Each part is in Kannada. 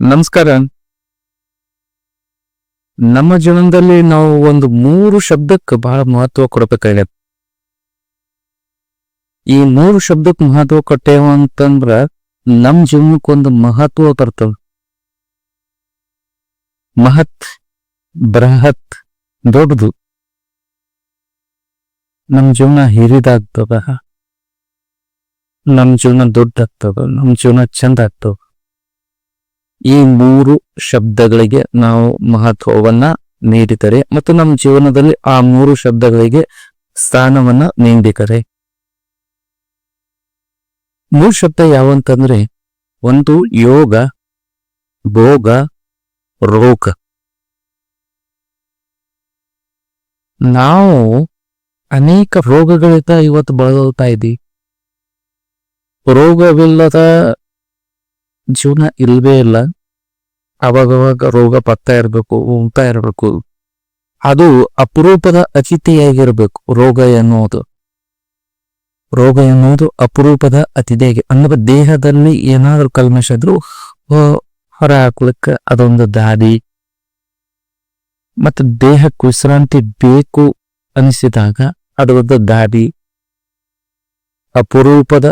ನಮಸ್ಕಾರ. ನಮ್ಮ ಜೀವನದಲ್ಲಿ ನಾವು ಒಂದು ಮೂರು ಶಬ್ದಕ್ಕೆ ಬಹಳ ಮಹತ್ವ ಕೊಡಬೇಕಾಗಿದೆ. ಈ ಮೂರು ಶಬ್ದಕ್ಕೆ ಮಹತ್ವ ಕೊಟ್ಟೇವ ಅಂತಂದ್ರ ನಮ್ ಜೀವನಕ್ಕೆ ಒಂದು ಮಹತ್ವ ಬರ್ತವ ಮಹತ್, ಬೃಹತ್, ದೊಡ್ಡದು. ನಮ್ ಜೀವನ ಹಿರಿದಾಗ್ತದ. ನಮ್ ಜೀವನ ದೊಡ್ಡ ಆಗ್ತದ ನಮ್ ಜೀವನ ಚಂದ ಆಗ್ತದ ಈ ಮೂರು ಶಬ್ದಗಳಿಗೆ ನಾವು ಮಹತ್ವವನ್ನ ನೀಡಿದರೆ ಮತ್ತು ನಮ್ಮ ಜೀವನದಲ್ಲಿ ಆ ಮೂರು ಶಬ್ದಗಳಿಗೆ ಸ್ಥಾನವನ್ನ ನೀಡಿದರೆ. ಮೂರು ಶಬ್ದ ಯಾವಂತಂದ್ರೆ ಒಂದು ಯೋಗ, ಭೋಗ, ರೋಗ. ನಾವು ಅನೇಕ ರೋಗಗಳಿಂದ ಇವತ್ತು ಬಳಲ್ತಾ ಇದ್ದೀವಿ. ರೋಗವಿಲ್ಲದ ಜೀವನ ಇಲ್ವೇ ಇಲ್ಲ. ಅವಾಗವಾಗ ರೋಗ ಪತ್ತಾ ಇರಬೇಕು ಉಂಟಾ ಇರಬೇಕು. ಅದು ಅಪರೂಪದ ಅತಿಥಿಯಾಗಿರಬೇಕು, ರೋಗ ಎನ್ನುವುದು. ರೋಗ ಎನ್ನುವುದು ಅಪರೂಪದ ಅತಿಥಿಯಾಗಿ, ಅಂದ್ರೆ ದೇಹದಲ್ಲಿ ಏನಾದರೂ ಕಲ್ಮಶ ಇದ್ರು ಹೊರ ಹಾಕ್ಲಿಕ್ಕೆ ಅದೊಂದು ದಾರಿ. ಮತ್ತೆ ದೇಹಕ್ಕೆ ವಿಶ್ರಾಂತಿ ಬೇಕು ಅನಿಸಿದಾಗ ಅದೊಂದು ದಾರಿ. ಅಪರೂಪದ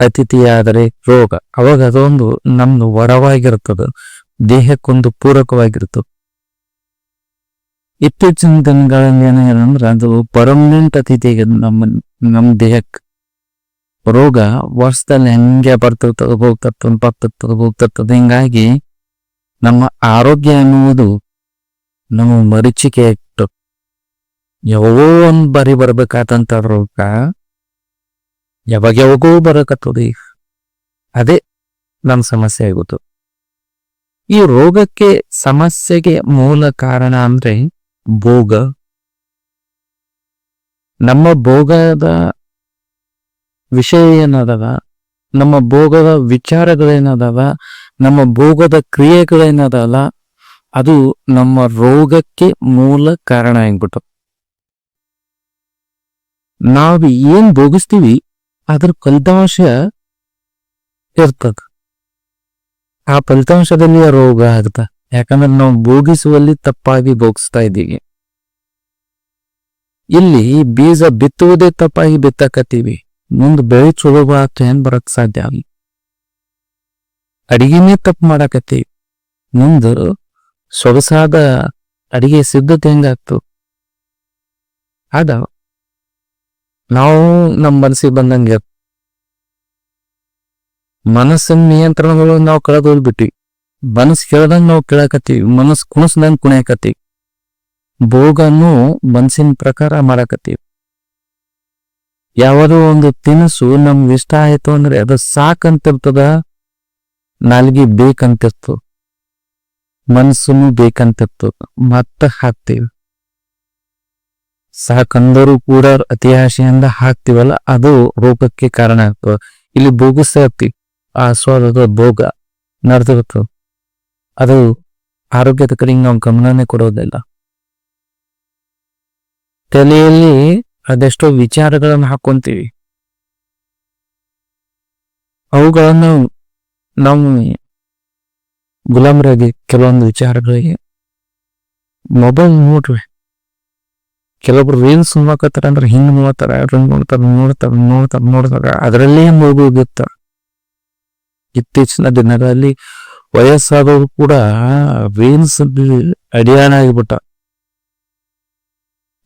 ಅತಿಥಿಯಾದರೆ ರೋಗ. ಅವಾಗ ಅದೊಂದು ನಮ್ದು ವರವಾಗಿರ್ತದ ದೇಹಕ್ಕೊಂದು ಪೂರಕವಾಗಿರುತ್ತೆ ಇತ್ತೀಚಿನ ದಿನಗಳಲ್ಲಿ ಏನಂದ್ರೆ ಅದು ಪರ್ಮನೆಂಟ್ ಅತಿಥಿ ನಮ್ಮ ನಮ್ಮ ದೇಹಕ್ಕೆ ರೋಗ ವರ್ಷದಲ್ಲಿ ಹೆಂಗೆ ಬರ್ತಿರ್ತದ ಹೋಗ್ತಿರ್ತದ ಬರ್ತಿರ್ತದ ಹೋಗ್ತಿರ್ತದ ಹಿಂಗಾಗಿ ನಮ್ಮ ಆರೋಗ್ಯ ಅನ್ನುವುದು ನಮ್ಮ ಮರೀಚಿಕೆ ಇಟ್ಟು ಯಾವೋ ಒಂದು ಬಾರಿ ಬರ್ಬೇಕಾದಂತ ರೋಗ ಯಾವಾಗ ಯಾವಾಗೋ ಬರಕತ್ತದ. ಈಗ ಅದೇ ನಮ್ಮ ಸಮಸ್ಯೆ ಆಗುತ್ತು ಈ ರೋಗಕ್ಕೆ ಸಮಸ್ಯೆಗೆ ಮೂಲ ಕಾರಣ ಅಂದ್ರೆ ಭೋಗ. ನಮ್ಮ ಭೋಗದ ವಿಷಯ ಏನದವ ನಮ್ಮ ಭೋಗದ ವಿಚಾರಗಳೇನದವ ನಮ್ಮ ಭೋಗದ ಕ್ರಿಯೆಗಳೇನದಲ್ಲ? ಅದು ನಮ್ಮ ರೋಗಕ್ಕೆ ಮೂಲ ಕಾರಣ ಆಗ್ಬಿಟ್ಟು ನಾವು ಏನ್ ಭೋಗಿಸ್ತೀವಿ, ಅದ್ರ ಫಲಿತಾಂಶ ಇರ್ತದ. ಆ ಫಲಿತಾಂಶದಲ್ಲಿ ರೋಗ ಆಗ್ತ, ಯಾಕಂದ್ರೆ ನಾವು ಭೋಗಿಸುವಲ್ಲಿ ತಪ್ಪಾಗಿ ಭೋಗಿಸ್ತಾ ಇದ್ದೀವಿ. ಇಲ್ಲಿ ಬೀಜ ಬಿತ್ತುವುದೇ ತಪ್ಪಾಗಿ ಬಿತ್ತಕತ್ತೀವಿ. ಮುಂದ್ ಬೆಳೆ ಚಲೋ ಬರತ್ತ ಏನ್ ಬರಕ್ ಸಾಧ್ಯ ಅಡಿಗೆನೇ ತಪ್ಪು ಮಾಡಾಕತ್ತೀವಿ. ಮುಂದ ಸೊಗಸಾದ ಅಡಿಗೆ ಸಿದ್ಧತೆ ಹೆಂಗಾಗ್ತು? ಆದ, ನಾವು ನಮ್ಮ ಮನಸ್ಸಿಗೆ ಬಂದಂಗೆ ಮನಸ್ಸಿನ ನಿಯಂತ್ರಣಗಳು ನಾವು ಕಳೆದು ಹೋಗ್ಬಿಟ್ವಿ. ಮನಸ್ಸು ಕೇಳ್ದಂಗ್ ನಾವು ಕೇಳಾಕತ್ತೀವಿ. ಮನಸ್ಸು ಕುಣಿಸ್ದಂಗ್ ಕುಣಿಯಾಕತ್ತೀವಿ. ಭೋಗನ್ನು ಮನಸ್ಸಿನ ಪ್ರಕಾರ ಮಾಡಾಕತ್ತೀವಿ. ಯಾವುದೋ ಒಂದು ತಿನಿಸು ನಮ್ಗೆ ಇಷ್ಟ ಆಯ್ತು ಅಂದ್ರೆ ಅದು ಸಾಕಂತಿರ್ತದ, ನಾಲ್ಗಿ ಬೇಕಂತಿರ್ತದ. ಮನಸ್ಸನ್ನು ಬೇಕಂತಿರ್ತದ. ಮತ್ತೆ ಹಾಕ್ತೀವಿ. ಸಾಕಂದರೂ ಕೂಡ ಅತಿ ಆಶೆಯಿಂದ ಹಾಕ್ತಿವಲ್ಲ, ಅದು ರೋಗಕ್ಕೆ ಕಾರಣ ಆಗ್ತದ. ಇಲ್ಲಿ ಬೋಗಿಸ್ತಾ ಇರ್ತೀವಿ ಆ ಸ್ವಾದದ ಭೋಗ ನಡೆದಿರ್ತದೆ ಅದು ಆರೋಗ್ಯದ ಕಡೆಗೆ ನಾವು ಗಮನನೇ ಕೊಡೋದಿಲ್ಲ. ತಲೆಯಲ್ಲಿ ಅದೆಷ್ಟೋ ವಿಚಾರಗಳನ್ನು ಹಾಕೊಂತೀವಿ ಅವುಗಳನ್ನು ನಾವು ಗುಲಾಮರಾಗಿ ಕೆಲವೊಂದು ವಿಚಾರಗಳಿಗೆ ಮೊಬೈಲ್ ನೋಡ್ರಿ. ಕೆಲವೊಬ್ರು ರೀಲ್ಸ್ ನೋಡಕತ್ತಾರ ಅಂದ್ರೆ ಹಿಂಗ್ ನೋಡ್ತಾರ ನೋಡ್ತಾರ, ನೋಡ್ತಾರೆ, ನೋಡ್ತಾರ ನೋಡ್ತಾರ ಅದರಲ್ಲೇ ಮುಳುಗೋಗಿರ್ತಾರ ಇತ್ತೀಚಿನ ದಿನಗಳಲ್ಲಿ ವಯಸ್ಸಾದವರು ಕೂಡ ವೇನ್ಸ್ ಅಡಿಯಾಣ ಆಗಿಬಿಟ್ಟ.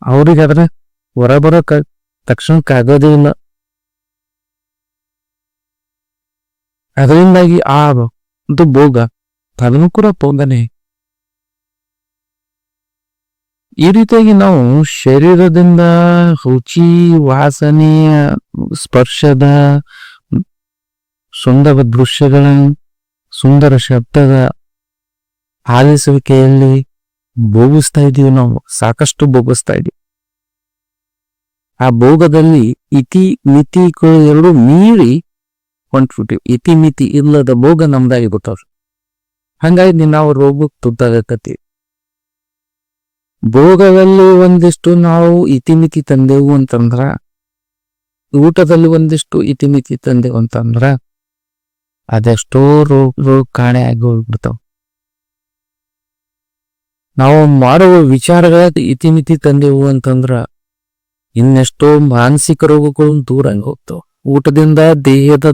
ಅವ್ರಿಗೆ ಅದ್ರ ಹೊರ ಬರೋಕ ತಕ್ಷಣಕ್ಕಾಗೋದೇ ಇಲ್ಲ. ಅದರಿಂದಾಗಿ ಆ ಒಂದು ಭೋಗ ಅದನ್ನು ಕೂಡ ಪೌಂದನೆ ಈ ರೀತಿಯಾಗಿ ನಾವು ಶರೀರದಿಂದ ರುಚಿ, ವಾಸನೆ, ಸ್ಪರ್ಶದ ಸುಂದರ ದೃಶ್ಯಗಳ, ಸುಂದರ ಶಬ್ದದ ಆಲಿಸುವಿಕೆಯಲ್ಲಿ ಭೋಗಿಸ್ತಾ ಇದೀವಿ ನಾವು, ಸಾಕಷ್ಟು ಭೋಗಿಸ್ತಾ ಇದೀವಿ. ಆ ಭೋಗದಲ್ಲಿ ಇತಿ, ಮಿತಿ ಎರಡು ಮೀರಿ ಹೊಂಟ್ಬಿಟ್ಟಿವಿ. ಇತಿ, ಮಿತಿ ಇಲ್ಲದ ಭೋಗ ನಮ್ದಾಗಿ ಗೊತ್ತವ್ರು ಹಂಗಾಗಿ ನಾವು ರೋಗಕ್ಕೆ ತುತ್ತಾಗತ್ತೀವಿ ಭೋಗದಲ್ಲಿ ಒಂದಿಷ್ಟು ನಾವು ಇತಿಮಿತಿ ತಂದೆವು ಅಂತಂದ್ರ, ಊಟದಲ್ಲಿ ಒಂದಿಷ್ಟು ಇತಿಮಿತಿ ತಂದೆವು ಅಂತಂದ್ರ ಅದೆಷ್ಟೋ ರೋಗಗಳು ಕಾಣೆ ಆಗಿ ಹೋಗ್ಬಿಡ್ತಾವ. ನಾವು ಮಾಡುವ ವಿಚಾರಗಳ ಇತಿಮಿತಿ ತಂದೆವು ಅಂತಂದ್ರ ಇನ್ನೆಷ್ಟೋ ಮಾನಸಿಕ ರೋಗಗಳು ದೂರ ಹೋಗ್ತಾವ. ಊಟದಿಂದ ದೇಹದ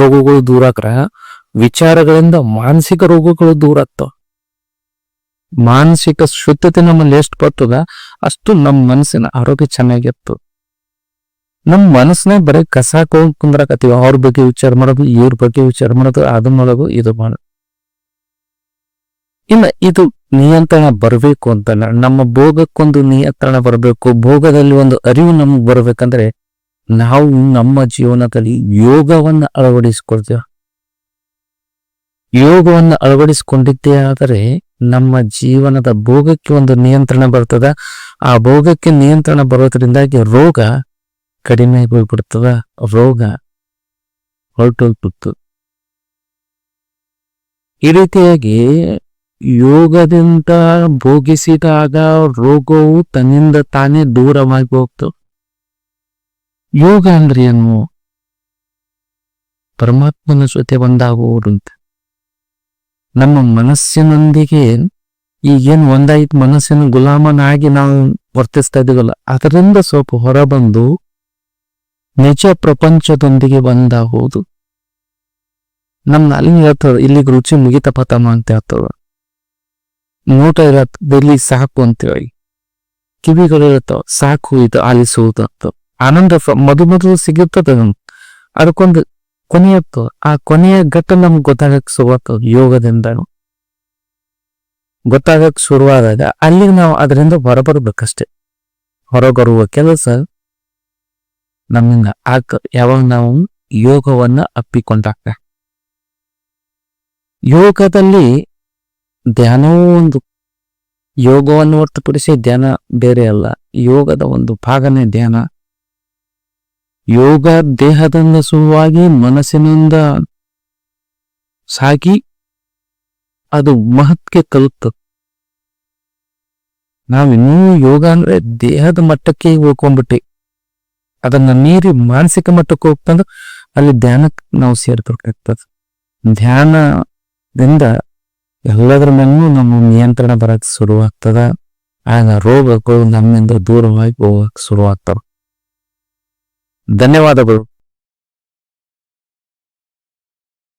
ರೋಗಗಳು ದೂರ ಆಕ್ರ ವಿಚಾರಗಳಿಂದ ಮಾನಸಿಕ ರೋಗಗಳು ದೂರ ಆಗ್ತಾವ. ಮಾನಸಿಕ ಶುದ್ಧತೆ ನಮ್ಮಲ್ಲಿ ಎಷ್ಟು ಬರ್ತದ ಅಷ್ಟು ನಮ್ಮ ಮನಸ್ಸಿನ ಆರೋಗ್ಯ ಚೆನ್ನಾಗಿರ್ತದ. ನಮ್ಮ ಮನಸ್ಸನ್ನೇ ಬರೀ ಕಸ ಹೋಗಿ ಕುಂದ್ರಾಕತ್ತೀವಿ. ಅವ್ರ ಬಗ್ಗೆ ವಿಚಾರ ಮಾಡೋದು, ಇವ್ರ ಬಗ್ಗೆ ವಿಚಾರ ಮಾಡೋದು ಅದು ಮಾಡೋದು ಇದು ಮಾಡೋದು ಇನ್ನ ಇದು ನಿಯಂತ್ರಣ ಬರಬೇಕು ಅಂತ ನಮ್ಮ ಭೋಗಕ್ಕೊಂದು ನಿಯಂತ್ರಣ ಬರಬೇಕು. ಭೋಗದಲ್ಲಿ ಒಂದು ಅರಿವು ನಮ್ಗೆ ಬರ್ಬೇಕಂದ್ರೆ ನಾವು ನಮ್ಮ ಜೀವನದಲ್ಲಿ ಯೋಗವನ್ನ ಅಳವಡಿಸಿಕೊಳ್ತೇವೆ. ಯೋಗವನ್ನ ಅಳವಡಿಸಿಕೊಂಡಿದ್ದೇ ಆದರೆ ನಮ್ಮ ಜೀವನದ ಭೋಗಕ್ಕೆ ಒಂದು ನಿಯಂತ್ರಣ ಬರ್ತದ. ಆ ಭೋಗಕ್ಕೆ ನಿಯಂತ್ರಣ ಬರೋದ್ರಿಂದಾಗಿ ರೋಗ ಕಡಿಮೆ ಹೋಗ್ಬಿಡ್ತದ ರೋಗ ಹೊರಟೋಗ್ಬಿಡ್ತು. ಈ ರೀತಿಯಾಗಿ ಯೋಗದಿಂದ ಭೋಗಿಸಿದಾಗ ರೋಗವು ತನ್ನಿಂದ ತಾನೇ ದೂರವಾಗಿ ಹೋಗ್ತು. ಯೋಗ ಅಂದ್ರೆ ಏನು? ಪರಮಾತ್ಮನ ಜೊತೆ ಒಂದಾಗುವುದು ಅಂತ. ನಮ್ಮ ಮನಸ್ಸಿನೊಂದಿಗೆ ಈಗೇನ್ ಒಂದಾಯ್ತು ಮನಸ್ಸಿನ ಗುಲಾಮನಾಗಿ ನಾವು ವರ್ತಿಸ್ತಾ ಇದೀವಲ್ಲ, ಅದರಿಂದ ಸ್ವಲ್ಪ ಹೊರಬಂದು ನಿಜ ಪ್ರಪಂಚದೊಂದಿಗೆ ಒಂದಾಗುವುದು ನಮ್ಮ ಅಲ್ಲಿ ಹೇಳ್ತದ ಇಲ್ಲಿಗೆ ರುಚಿ ಮುಗಿತಪ್ಪ ತಮ್ಮ ಅಂತ ಹೇಳ್ತದ ನೋಟ ಇರತ್ ಇಲ್ಲಿ ಸಾಕು ಅಂತೇಳಿ. ಕಿವಿಗಳು ಇರ್ತಾವ ಸಾಕು ಇದು ಆಲಿಸುವುದು ಅಂತ. ಆನಂದ ಮದುಮದು ಮೊದ ಮೊದಲು ಸಿಗುತ್ತದೆ ನಮ್ಗೆ. ಅದಕ್ಕೊಂದು ಆ ಕೊನೆಯ ಘಟ್ಟ ನಮ್ಗೆ ಗೊತ್ತಾಗಕ್ ಶುರುವಾಗ್ತದ ಯೋಗದಿಂದ ಗೊತ್ತಾಗಕ್ ಶುರುವಾದಾಗ ಅಲ್ಲಿಗೆ ನಾವು ಅದರಿಂದ ಹೊರಬರ್ಬೇಕಷ್ಟೆ. ಹೊರಬರುವ ಕೆಲಸ ನಮ್ಮಿಂದ ಆಗ ಯಾವಾಗ ನಾವು ಯೋಗವನ್ನ ಅಪ್ಪಿಕೊಂಡಾಗ ಯೋಗದಲ್ಲಿ ಧ್ಯಾನವೂ ಒಂದು, ಯೋಗವನ್ನು ಹೊರತುಪಡಿಸಿ ಧ್ಯಾನ ಬೇರೆ ಅಲ್ಲ, ಯೋಗದ ಒಂದು ಭಾಗನೇ ಧ್ಯಾನ. ಯೋಗ ದೇಹದಿಂದ ಸುಲಭವಾಗಿ ಮನಸ್ಸಿನಿಂದ ಸಾಗಿ ಅದು ಮಹತ್ಗೆ ತಲುಪ್ತದೆ. ನಾವಿನ್ನೂ ಯೋಗ ಅಂದ್ರೆ ದೇಹದ ಮಟ್ಟಕ್ಕೆ ಹೋಗ್ಕೊಂಡ್ಬಿಟ್ಟಿ ಅದನ್ನ ಮೀರಿ ಮಾನಸಿಕ ಮಟ್ಟಕ್ಕೆ ಹೋಗ್ತಂದ್ರೆ ಅಲ್ಲಿ ಧ್ಯಾನಕ್ಕೆ ನಾವು ಸೇರ್ಬೇಕಾಗ್ತದೆ ಧ್ಯಾನದಿಂದ ಎಲ್ಲದರ ಮೇಲೂ ನಮ್ಮ ನಿಯಂತ್ರಣ ಬರಕ್ ಶುರುವಾಗ್ತದ. ಆಗ ರೋಗಗಳು ನಮ್ಮಿಂದ ದೂರವಾಗಿ ಹೋಗಕ್ ಶುರುವಾಗ್ತವೆ. ಧನ್ಯವಾದಗಳು.